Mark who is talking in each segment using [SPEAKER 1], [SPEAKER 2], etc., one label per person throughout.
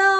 [SPEAKER 1] ตะ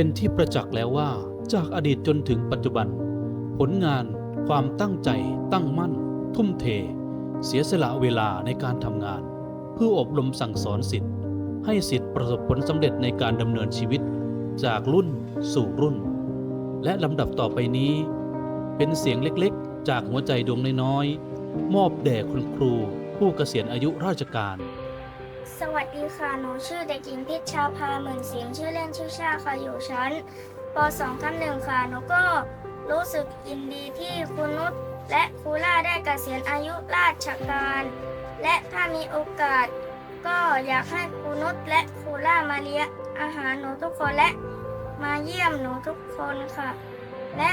[SPEAKER 1] เป็นที่ประ
[SPEAKER 2] จักษ์แล้วว่าจากอดีตจนถึงปัจจุบัน ผลงาน ความตั้งใจ ตั้งมั่น ทุ่มเท เสียสละเวลาในการทำงาน เพื่ออบรมสั่งสอนสิทธิ์ ให้สิทธิ์ประสบผลสำเร็จในการดำเนินชีวิต จากรุ่นสู่รุ่น และลำดับต่อไปนี้ เป็นเสียงเล็กๆ จากหัวใจดวงน้อยๆมอบแด่คุณครู ผู้เกษียณอายุราชการ
[SPEAKER 3] สวัสดีค่ะ หนูชื่อเด็กหญิงพิชชาพาเหมือนเสียงชื่อเล่นชื่อชาค่ะ อยู่ชั้นป .2 ทับหนึ่งค่ะ หนูก็รู้สึกยินดีที่คุณนุชและครูล่าได้เกษียณอายุราชการ และถ้ามีโอกาส ก็อยากให้ครูนุชและครูล่ามาเลี้ยงอาหารหนูทุกคนและมาเยี่ยมหนูทุกคนค่ะ และ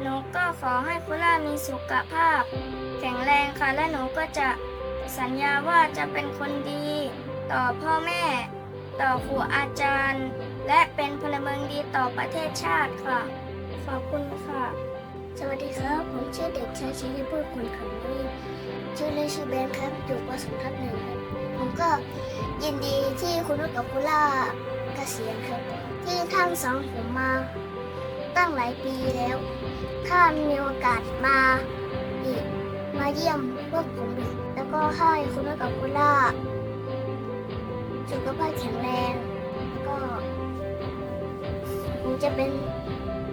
[SPEAKER 3] หนูก็ขอให้ครูล่ามีสุขภาพ แข็งแรงค่ะ และหนูก็จะ สัญญาว่าจะเป็นคนดี ต่อพ่อแม่ ต่อครูอาจารย์ และเป็นพลเมืองดีต่อประเทศชาติค่ะ ขอบคุณค่ะ สวัสดีครับ ผมชื่อเด็กชายชิริพูดคุณขันดีชื่อเล่นชื่อเบนครับ อยู่ป .2 ทับหนึ่งครับ ผมก็ยินดีที่คุณนุชกับคุณล่าเกษียณครับ ที่ทั้งสองผมมาตั้งหลายปีแล้ว ถ้ามีโอกาสมาอีก เยี่ยมพวกผมแล้วก็ให้คุณนุชกับคุณล่าสุขภาพแข็งแรง แล้วก็ผมจะเป็น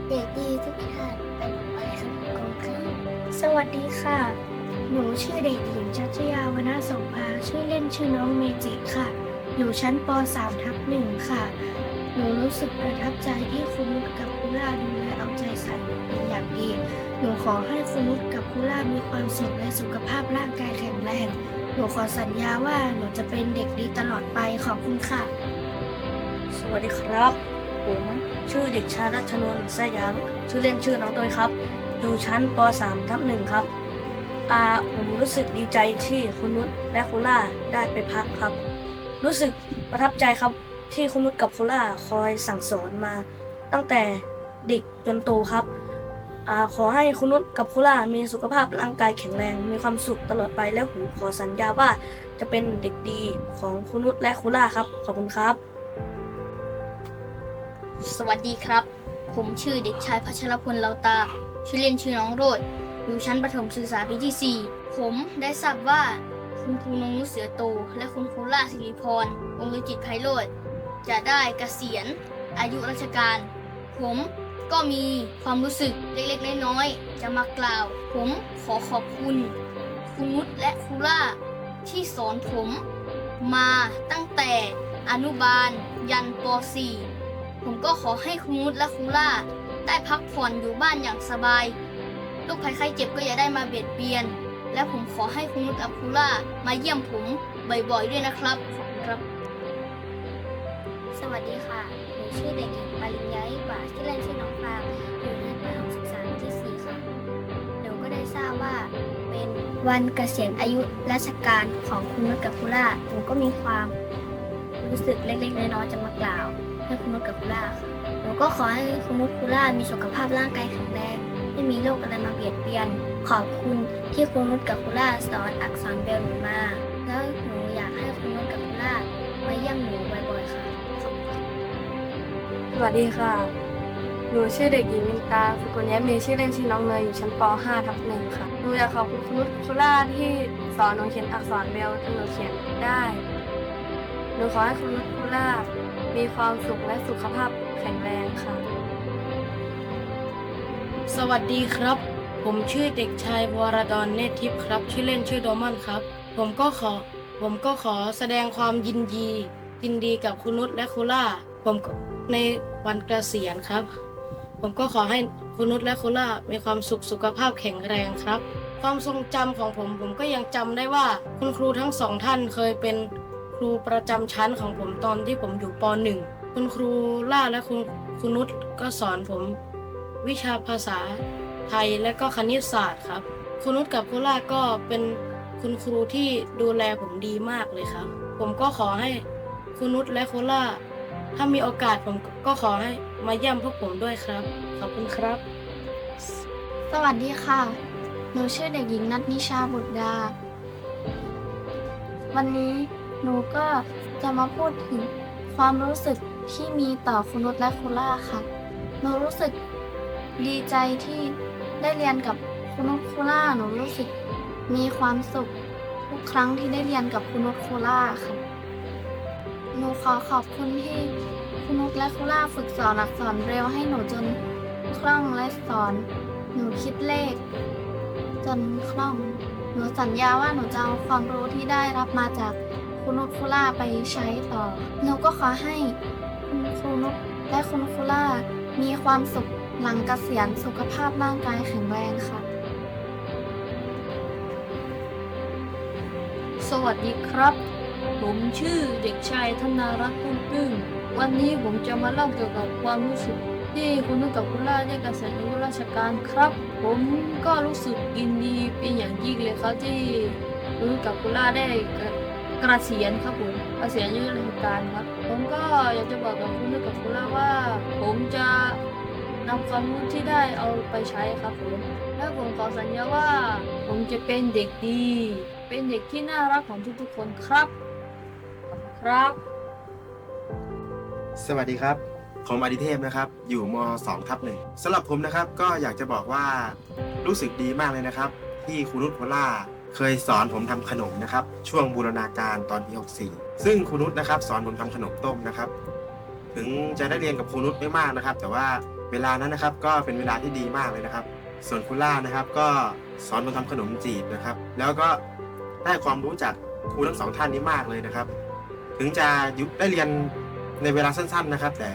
[SPEAKER 3] เด็กดีทุกชาติตลอดไปครับขอบคุณครับสวัสดีค่ะ หนูชื่อเด็กหญิงชัชยาวนาโสภาชื่อเล่นชื่อน้องเมจิค่ะ อยู่ชั้นป .3 ทับหนึ่งค่ะ หนูรู้สึกประทับใจที่คุณนุชกับคุณล่าดูแลเอาใจใส่เป็นอย่างดี หนูขอให้คุณนุชกับคุณล่ามีความสุขและสุขภาพร่างกายแข็งแรง หนูขอสัญญาว่าหนูจะเป็นเด็กดีตลอดไปขอบคุณค่ะ
[SPEAKER 4] สวัสดีครับ ผมชื่อเด็กชายรัชนนท์แสยามชื่อเล่นชื่อน้องโดยครับ อยู่ชั้นป .3 ทับหนึ่งครับอาผมรู้สึกดีใจที่คุณนุชและคุณล่าได้ไปพักครับ รู้สึกประทับใจครับ ที่คุณนุชกับคุล่าคอยสั่งสอนมา ตั้งแต่เด็กจนโตครับอขอให้คุณนุชกับคุล่ามีสุขภาพร่างกายแข็งแรง มีความสุขตลอดไปและผมขอสัญญาว่าจะเป็นเด็กดีของคุณนุชและคุล่าครับ ขอบคุณครับ
[SPEAKER 5] สวัสดีครับ ผมชื่อเด็กชายพัชรพลเลาตา ชื่อเล่นชื่อน้องโรด อยู่ชั้นประถมศึกษาปีที่ 4 ผมได้ทราบว่าคุณครูนงนุชเสือโต และคุณครูล่าสิริพรวงศ์จิตไพโรธ จะได้เกษียณอายุราชการ ผมก็มีความรู้สึกเล็กๆ น้อยๆ จะมากล่าว ผมขอขอบคุณครูนุชและครูล่า ที่สอนผมมาตั้งแต่อนุบาลยันป .4 ผมก็ขอให้คุณนุชและครูล่า ได้พักผ่อนอยู่บ้านอย่างสบายโรคภัยไข้เจ็บก็อย่าได้มาเบียดเบียน และผมขอให้คุณนุชกับครูล่ามาเยี่ยมผมบ่อยๆด้วยนะครับขอบคุณครับ
[SPEAKER 6] สวัสดีค่ะ หนูชื่อเด็กหญิงปริญญาอิบาชื่เล่นชื่อน้องฟางอยู่ในประถมศึกษาปีที่ค่ะ หนูก็ได้ทราบว่าเป็นวันเกษียณอายุราชการของคุณนุชกับคุล่าหนูก็มีความรู้สึกเล็กๆน้อยๆจะมากล่าวให้คุณนุชกับคุล่าค่ะหนูก็ขอให้คุณนุชคุล่ามีสุขภาพร่างกายแข็งแรงไม่มีโรคอะไรมาเบียดเบียน ขอบคุณที่คุณนุชกับคุล่าสอนอักษรเบลหนูมาแล้ว
[SPEAKER 7] สวัสดีค่ะ หนูชื่อเด็กหญิงมินตาสกุลแย้มมีชื่อเล่นชื่อน้องเนยอยู่ชั้นป .5 ทับหนึ่งค่ะ หนูอยากขอบคุณคุณนุชคุล่าที่สอนหนูเขียนอักษรเบลจนหนูเขียนได้ หนูขอให้คุณนุชคุล่ามีความสุขและสุขภาพแข็งแรงค่ะ
[SPEAKER 8] สวัสดีครับ ผมชื่อเด็กชายวรดอนเนตทิพย์ครับ ชื่อเล่นชื่อโดมอนครับ ผมก็ขอ ผมก็ขอแสดงความยินดียินดีกับคุณนุชและคุล่า ผมในวันเกษียณครับ ผมก็ขอให้คุณนุชและคุณล่ามีความสุขสุขภาพแข็งแรงครับ ความทรงจำของผมผมก็ยังจำได้ว่า คุณครูทั้งสองท่านเคยเป็นครูประจำชั้นของผมตอนที่ผมอยู่ป .1 คุณครูล่าและคุณคุณนุชก็สอนผม วิชาภาษาไทยและก็คณิตศาสตร์ครับ คุณนุชกับคุณล่าก็เป็นคุณครูที่ดูแลผมดีมากเลยครับ ผมก็ขอให้คุณนุชและคุณล่า ถ้ามีโอกาสผมก็ขอให้มาเยี่ยมพวกผมด้วยครับ ขอบคุณครับ
[SPEAKER 9] สวัสดีค่ะ หนูชื่อเด็กหญิงนัทนิชาบุตรดา วันนี้หนูก็จะมาพูดถึงความรู้สึกที่มีต่อคุณนุชและคุณล่าค่ะ หนูรู้สึกดีใจที่ได้เรียนกับคุณนุชคุณล่า หนูรู้สึกมีความสุขทุกครั้งที่ได้เรียนกับคุณนุชคุณล่าค่ะ หนูขอขอบคุณที่คุณนุชและคุณล่าฝึกสอนอักษรเร็วให้หนูจนคล่องและสอน หนูคิดเลข จนคล่อง หนูสัญญาว่าหนูจะเอาความรู้ที่ได้รับมาจากคุณนุชคุล่าไปใช้ต่อ หนูก็ขอให้คุณครูนุชและคุณครูล่ามีความสุขหลังเกษียณสุขภาพร่างกายแข็งแรงค่ะ
[SPEAKER 8] สวัสดีครับ ผมชื่อเด็กชายธนารัตน์ตุ้มตึ้งวันนี้ผมจะมาเล่าเกี่ยวกับความรู้สึก ที่คุณนุชกับคุณล่าได้เกษียณอายุราชการครับ ผมก็รู้สึกยินดีเป็นอย่างยิ่งเลยครับที่คุณนุชกับคุณล่าได้เกเกษียณครับผมเกษียณอายุราชการครับ ผมก็อยากจะบอกกับคุณนุชกับคุณล่าว่า ผมจะนำความรู้ที่ได้เอาไปใช้ครับผมและผมขอสัญญาว่า ผมจะเป็นเด็กดี เป็นเด็กที่น่ารักของทุกๆคนครับ ครับ
[SPEAKER 10] สวัสดีครับ ผมอดิเทพนะครับ อยู่ม 2 ทับหนึ่งสำหรับผมนะครับก็อยากจะบอกว่ารู้สึกดีมากเลยนะครับ ที่ครูนุชโคล่าเคยสอนผมทำขนมนะครับ ช่วงบูรณาการตอนปี 64 ซึ่งครูนุชนะครับ สอนผมทำขนมต้มนะครับ ถึงจะได้เรียนกับครูนุชไม่มากนะครับ แต่ว่าเวลานั้นนะครับ ก็เป็นเวลาที่ดีมากเลยนะครับ ส่วนครูล่านะครับ ก็สอนผมทำขนมจีบนะครับ แล้วก็ได้ความรู้จากครูทั้งสองท่านนี้มากเลยนะครับ ถึงจะยุได้เรียนในเวลาสั้น ๆนะครับ แต่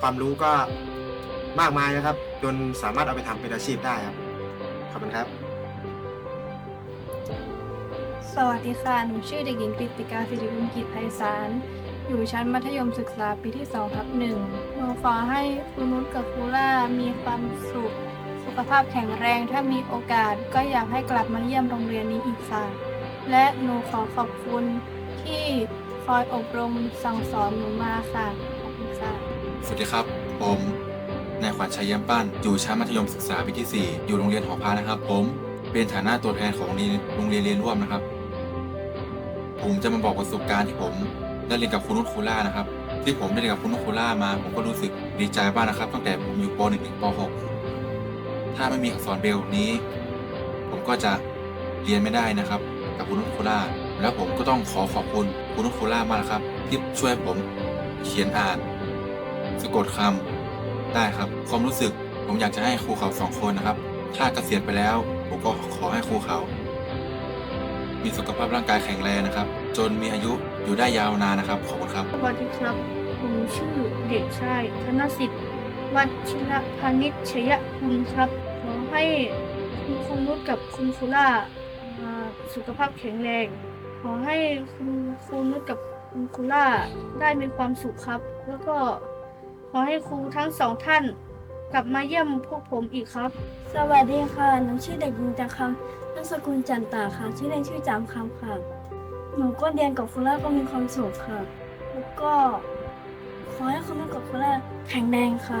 [SPEAKER 10] ความรู้ก็มากมายนะครับ จนสามารถเอาไปทำเป็นอาชีพได้ครับขอบคุณครับ
[SPEAKER 11] สวัสดีค่ะ หนูชื่อเด็กหญิงกฤติกาสิริบุญกิจไพศาล อยู่ชั้นมัธยมศึกษาปีที่2ทับหนึ่งหนูขอให้คุณนุชกับครูล่ามีความสุข สุขภาพแข็งแรง ถ้ามีโอกาสก็อยากให้กลับมาเยี่ยมโรงเรียนนี้อีกค่ะ และหนูขอขอบคุณที่ คอยอบรมสั่งสอนหนูมาค่ะขอบคุณค่ะ
[SPEAKER 12] สวัสดีครับ ผม นายขวัญชัยเยี่ยมปั้น อยู่ชั้นมัธยมศึกษาปีที่ 4 อยู่โรงเรียนหอพานะครับ ผม เป็นฐานะตัวแทนของโรงเรียนเรียนร่วมนะครับ ผมจะมาบอกประสบการณ์ที่ผมได้เรียนกับคุณนุชคูล่านะครับ ที่ผมได้เรียนกับคุณนุชคูล่ามา ผมก็รู้สึกดีใจมากนะครับ ตั้งแต่ผมอยู่ป .1 ถึงป .6 ถ้าไม่มีอักษรเบรลนี้ ผมก็จะเรียนไม่ได้นะครับ กับคุณนุชคูล่าแล้วผมก็ต้องขอขอบคุณ คุณนุชคูล่ามากครับที่ช่วยผมเขียนอ่าน สะกดคำได้ครับ ความรู้สึกผมอยากจะให้ครูเขาสองคนนะครับ ถ้าเกษียณไปแล้ว ผมก็ขอให้ครูเขา มีสุขภาพร่างกายแข็งแรงนะครับ จนมีอายุอยู่ได้ยาวนานนะครับ ขอบคุณครับ
[SPEAKER 11] สวัสดีครับ ผมชื่อเด็กชายธนสิทธิ์วัชิรพานิชยคุณครับ ขอให้คุณครูนุชกับคุณครูล่าอ่าสุขภาพแข็งแรง ขอให้คุณครูนุชกับคุณครูล่าได้มีความสุขครับ แล้วก็ขอให้ครูทั้งสองท่าน กลับมาเยี่ยมพวกผมอีกครับ
[SPEAKER 13] สวัสดีค่ะหนูชื่อเด็กหญิงจันคำนามสกุลจันตาค่ะ ชื่อเล่นชื่อจามคำค่ะ หนูก็เรียนกับคุณล่าก็มีความสุขค่ะ แล้วก็ ขอให้คุณแม่กับคุณล่าแข็งแรงค่ะ